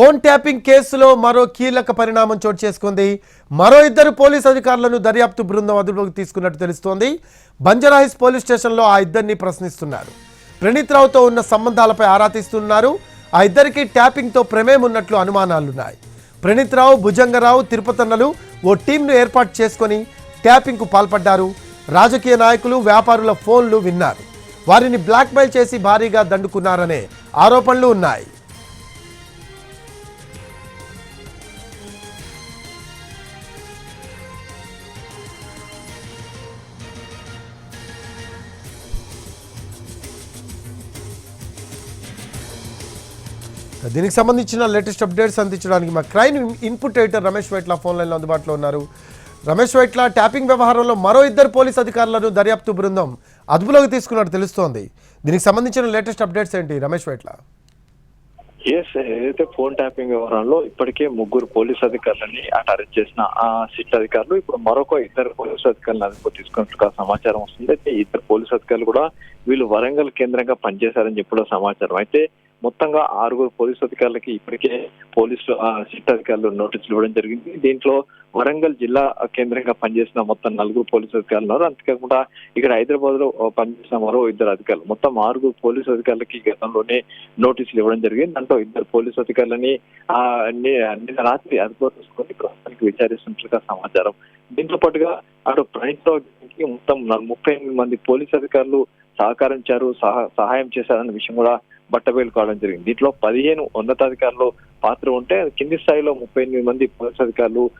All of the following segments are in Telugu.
ఫోన్ ట్యాపింగ్ కేసులో మరో కీలక పరిణామం చోటు చేసుకుంది. మరో ఇద్దరు పోలీస్ అధికారులను దర్యాప్తు బృందం అదుపులోకి తీసుకున్నట్టు తెలుస్తోంది. బంజారాహిల్స్ పోలీస్ స్టేషన్లో ఆ ఇద్దరిని ప్రశ్నిస్తున్నారు. ప్రణీత్ రావుతో ఉన్న సంబంధాలపై ఆరా తీస్తున్నారు. ఆ ఇద్దరికి ట్యాపింగ్తో ప్రమేయం ఉన్నట్లు అనుమానాలున్నాయి. ప్రణీత్ రావు భుజంగరావు తిరుపతన్నలు ఓ టీంను ఏర్పాటు చేసుకొని ట్యాపింగ్కు పాల్పడ్డారు. రాజకీయ నాయకులు వ్యాపారుల ఫోన్లు విన్నారు. వారిని బ్లాక్మెయిల్ చేసి భారీగా దండుకున్నారనే ఆరోపణలు ఉన్నాయి. దీనికి సంబంధించిన లేటెస్ట్ అప్డేట్స్ అందించడానికి మా crime input editor Ramesh Vaitla phone లైన్లో అందుబాటులో ఉన్నారు. రమేష్ వైట్ల ట్యాపింగ్ వ్యవహారంలో మరో ఇద్దరు పోలీస్ అధికారులను దర్యాప్తు బృందం అదుపులోకి తీసుకున్నట్టు తెలుస్తోంది. దీనికి సంబంధించిన లేటెస్ట్ అప్డేట్స్ ఏంటి రమేష్ వైట్ల? ఎస్ ఏదైతే ఫోన్ ట్యాపింగ్ వ్యవహారంలో ఇప్పటికే ముగ్గురు పోలీస్ అధికారులని అటు అరెస్ట్ చేసిన ఆ సిట్ అధికారులు ఇప్పుడు మరొక ఇద్దరు పోలీస్ అధికారులను అదుపు తీసుకున్నట్టుగా సమాచారం వస్తుంది. అయితే ఇద్దరు పోలీస్ అధికారులు కూడా వీళ్ళు వరంగల్ కేంద్రంగా పనిచేశారని చెప్పడం సమాచారం. అయితే మొత్తంగా ఆరుగురు పోలీస్ అధికారులకి ఇప్పటికే పోలీసు సిట్ అధికారులు నోటీసులు ఇవ్వడం జరిగింది. దీంట్లో వరంగల్ జిల్లా కేంద్రంగా పనిచేసిన మొత్తం నలుగురు పోలీసు అధికారులు ఉన్నారు. అంతేకాకుండా ఇక్కడ హైదరాబాద్లో పనిచేసిన మరో ఇద్దరు అధికారులు. మొత్తం ఆరుగురు పోలీసు అధికారులకి గతంలోనే నోటీసులు ఇవ్వడం జరిగింది. దాంట్లో ఇద్దరు పోలీసు అధికారులని నిన్న రాత్రి అదుపులో తీసుకొని ప్రస్తుతానికి విచారిస్తున్నట్లుగా సమాచారం. దీంతో పాటుగా అటు ప్రణీత్ మొత్తం ముప్పై ఎనిమిది మంది పోలీసు అధికారులు సహకరించారు సహాయం చేశారన్న విషయం కూడా బట్టబయలు కావడం జరిగింది. దీంట్లో పదిహేను ఉన్నతాధికారులు పాత్ర ఉంటే కింది స్థాయిలో ముప్పై ఎనిమిది మంది పోలీస్ అధికారులు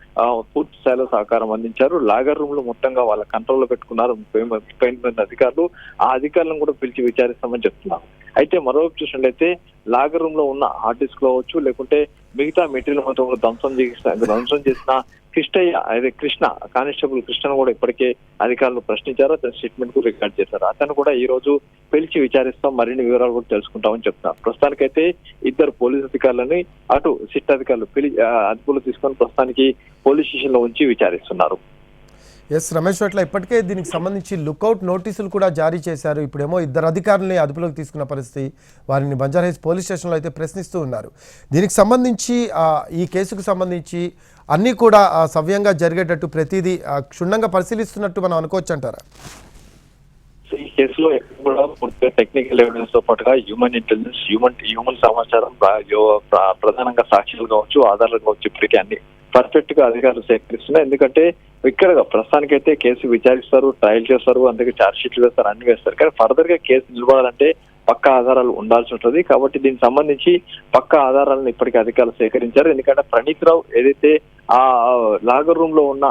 పూర్తి స్థాయిలో సహకారం అందించారు. లాగర్ రూమ్లో మొత్తంగా వాళ్ళ కంట్రోల్లో పెట్టుకున్నారు ముప్పై మంది- ముప్పై ఎనిమిది మంది అధికారులు. ఆ అధికారులను కూడా పిలిచి విచారిస్తామని చెప్తున్నారు. అయితే మరోవైపు చూసినట్లయితే లాగర్ రూమ్లో ఉన్న హార్డ్ డిస్క్ కావచ్చు లేకుంటే మిగతా మెటీరియల్ మొత్తం కూడా ధ్వంసం చేసిన ధ్వంసం చేసిన కృష్ణయ్య అదే కృష్ణ కానిస్టేబుల్ కృష్ణను కూడా ఇప్పటికే అధికారులు ప్రశ్నించారు. అతని స్టేట్మెంట్కు రికార్డ్ చేశారు. అతను కూడా ఈ రోజు పిలిచి విచారిస్తాం మరిన్ని వివరాలు కూడా తెలుసుకుంటామని చెప్తున్నారు. ప్రస్తుతానికైతే ఇద్దరు పోలీస్ అధికారులని అటు సిట్ అధికారులు పిలి అదుపులో తీసుకొని ప్రస్తుతానికి పోలీస్ స్టేషన్లో ఉంచి విచారిస్తున్నారు. ఎస్ రమేష్ వైట్ల ఇప్పటికే దీనికి సంబంధించి లుకౌట్ నోటీసులు కూడా జారీ చేశారు. ఇప్పుడేమో ఇద్దరు అధికారులని అదుపులోకి తీసుకున్న పరిస్థితి వారిని బంజారాహిల్స్ పోలీస్ స్టేషన్లో అయితే ప్రశ్నిస్తూ ఉన్నారు. దీనికి సంబంధించి ఈ కేసుకు సంబంధించి అన్నీ కూడా సవ్యంగా జరిగేటట్టు ప్రతిదీ క్షుణ్ణంగా పరిశీలిస్తున్నట్టు మనం అనుకోవచ్చు అంటారా? ఈ కేసులో ఎక్కడ కూడా పూర్తిగా టెక్నికల్ ఎవిడెన్స్తో పాటుగా హ్యూమన్ ఇంటెలిజెన్స్ హ్యూమన్ హ్యూమన్ సమాచారం ప్రధానంగా సాక్షులు కావచ్చు ఆధారాలు కావచ్చు ఇప్పటికీ అన్ని పర్ఫెక్ట్గా అధికారులు సేకరిస్తున్నాయి. ఎందుకంటే ఇక్కడ ప్రస్తుతానికైతే కేసు విచారిస్తారు ట్రయల్ చేస్తారు అందుకే ఛార్జ్ షీట్లు వేస్తారు అన్ని వేస్తారు. కానీ ఫర్దర్గా కేసు నిలబడాలంటే పక్కా ఆధారాలు ఉండాల్సి ఉంటుంది. కాబట్టి దీనికి సంబంధించి పక్క ఆధారాలను ఇప్పటికే అధికారులు సేకరించారు. ఎందుకంటే ప్రణీత్ రావు ఏదైతే ఆ లాగర్ రూమ్లో ఉన్న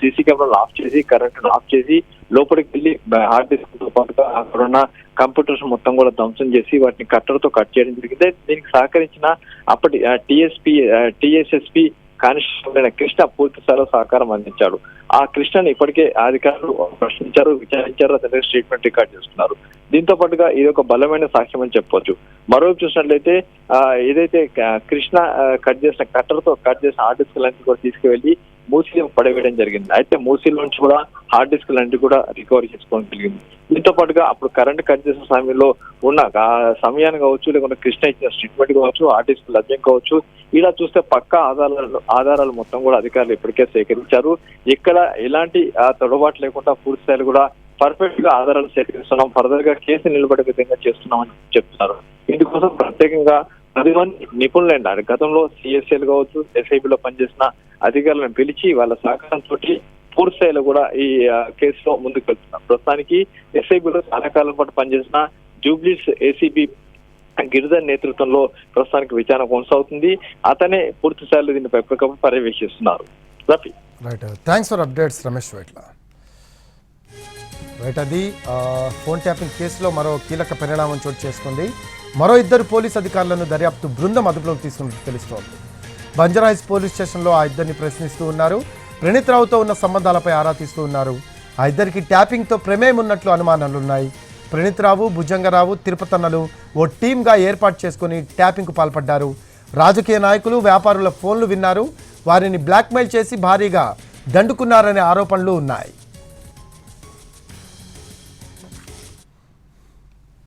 సీసీ కెమెరాలు ఆఫ్ చేసి కరెంట్ ఆఫ్ చేసి లోపలికి వెళ్ళి హార్డ్ డిస్క్తో పాటుగా అక్కడ ఉన్న కంప్యూటర్స్ మొత్తం కూడా ధ్వంసం చేసి వాటిని కట్టర్తో కట్ చేయడం జరిగింది. దీనికి సహకరించిన అప్పటి టిఎస్పి టిఎస్ఎస్పి కానిస్టేబుల్ కృష్ణ పూర్తి స్థాయిలో సహకారం అందించాడు. ఆ కృష్ణని ఇప్పటికే అధికారులు ప్రశ్నించారు విచారించారు అతని స్టేట్మెంట్ రికార్డ్ చేస్తున్నారు. దీంతో పాటుగా ఇది ఒక బలమైన సాక్ష్యం అని చెప్పొచ్చు. మరోవైపు చూసినట్లయితే ఆ, ఏదైతే కృష్ణ కట్ చేసిన కట్టర్తో కట్ చేసిన ఆర్టిస్ట్ డిస్క్ కూడా తీసుకువెళ్ళి మూసీలో పడవేయడం జరిగింది. అయితే మూసీల నుంచి కూడా హార్డ్ డిస్క్ లాంటివి కూడా రికవరీ చేసుకోవడం జరిగింది. దీంతో పాటుగా అప్పుడు కరెంట్ కట్ చేసిన సమయంలో ఉన్న ఆ సమయాన్ని కావచ్చు లేకుంటే కృష్ణ ఇచ్చిన స్టేట్మెంట్ కావచ్చు హార్డ్ డిస్క్ లభ్యం కావచ్చు ఇలా చూస్తే పక్కా ఆధారాలు ఆధారాలు మొత్తం కూడా అధికారులు ఇప్పటికే సేకరించారు. ఇక్కడ ఎలాంటి తొడబాటు లేకుండా పూర్తి స్థాయిలో కూడా పర్ఫెక్ట్గా ఆధారాలు సేకరిస్తున్నాం. ఫర్దర్గా కేసు నిలబడే విధంగా చేస్తున్నామని చెప్తున్నారు. ఇందుకోసం ప్రత్యేకంగా పది మంది గతంలో సిఎస్ఎల్ కావచ్చు ఎస్ఐబిలో పనిచేసిన అధికారులను పిలిచి వాళ్ళ సహకారంతో పూర్తి స్థాయిలో కూడా ఈ కేసులో ముందుకు వెళ్తున్నాం ప్రస్తుతానికి ఎస్ఐబిలో చాలా కాలం పాటు పనిచేసిన జూబ్లీస్ ఏసీబీ గిరిధర్ నేతృత్వంలో ప్రస్తుతానికి విచారణ కొనసాగుతుంది. అతనే పూర్తి స్థాయిలో దీన్ని ఎప్పటికప్పుడు పర్యవేక్షిస్తున్నారు. Rafi. Right thanks for updates Ramesh Vaitla right అది ఫోన్ ట్యాపింగ్ కేసులో మరో కీలక పరిణామం చోటు చేసుకుంది. మరో ఇద్దరు పోలీస్ అధికారులను దర్యాప్తు బృందం అదుపులోకి తీసుకున్నట్టు తెలుస్తోంది. బంజరాయిస్ పోలీస్ స్టేషన్లో ఆ ఇద్దరిని ప్రశ్నిస్తూ ఉన్నారు. ప్రణీత్ రావుతో ఉన్న సంబంధాలపై ఆరా తీస్తూ ఉన్నారు. ఆ ఇద్దరికి ట్యాపింగ్తో ప్రమేయం ఉన్నట్లు అనుమానాలున్నాయి ప్రణీత్ రావు భుజంగరావు తిరుపతన్నలు ఓ టీమ్గా ఏర్పాటు చేసుకుని ట్యాపింగ్కు పాల్పడ్డారు. రాజకీయ నాయకులు వ్యాపారుల ఫోన్లు విన్నారు. వారిని బ్లాక్మెయిల్ చేసి భారీగా దండుకున్నారనే ఆరోపణలు ఉన్నాయి.